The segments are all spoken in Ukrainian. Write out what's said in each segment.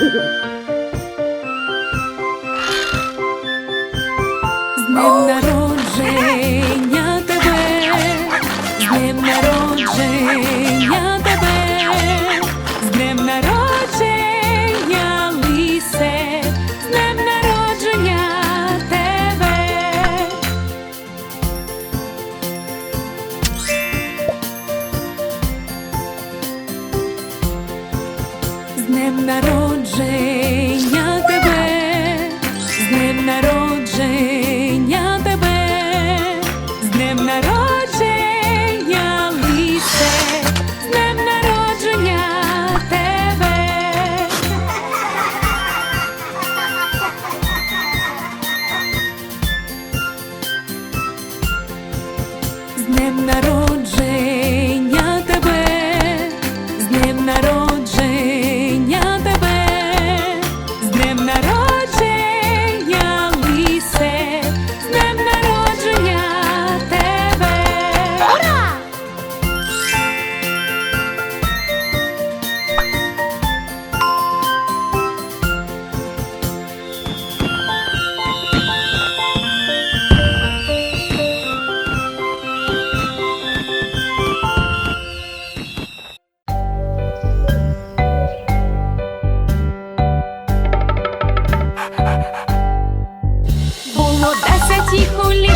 З днем народження тебе, з днем народження тебе, з днем народження. народження тебе, з днем народження. 西湖里。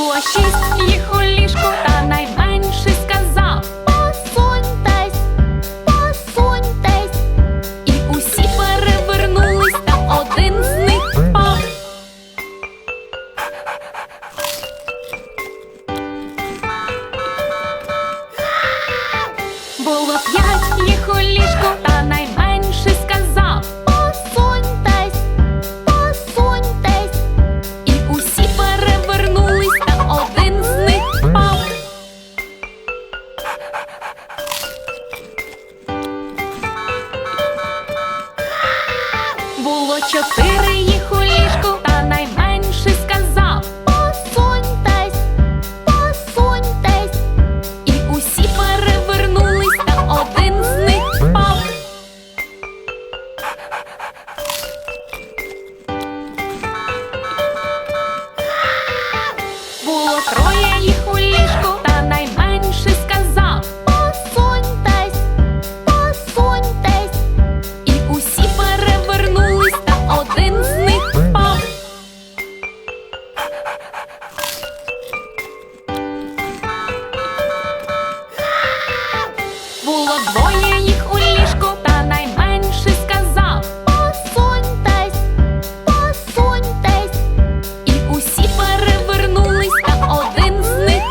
було шість їх у ліжку, та найменший сказав Посуньтесь, посуньтесь. І усі перевернулись, та один з них впав. Було п'ять. your feet. двоє їх у ліжку, та найменший сказав Посуньтесь, посуньтесь. І усі перевернулись, та один з них.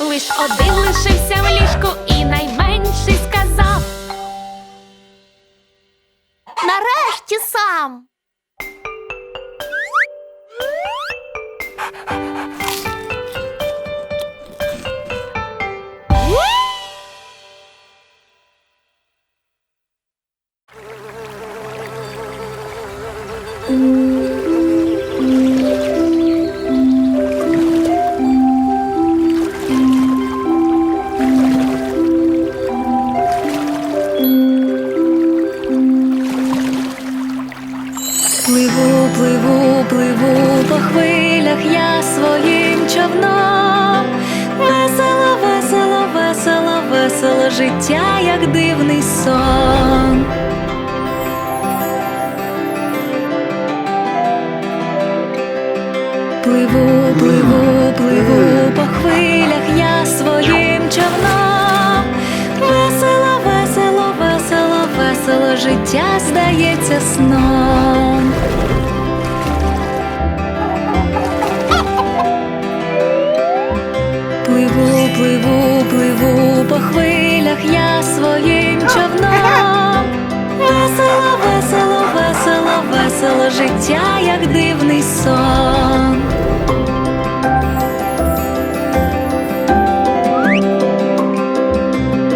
Лиш один лишився в ліжку. Життя, як дивний сон. Пливу, пливу, пливу по хвилях я своїм човном. Весело, весело, весело, весело життя здається сном. Пливу, пливу, пливу життя, як дивний сон.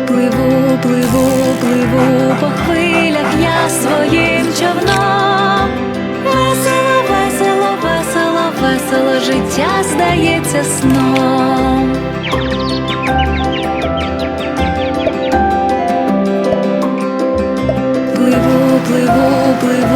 Пливу, пливу, пливу по хвилях я своїм човном. Весело, весело, весело, весело життя здається сном. Пливу, пливу, пливу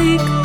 Like.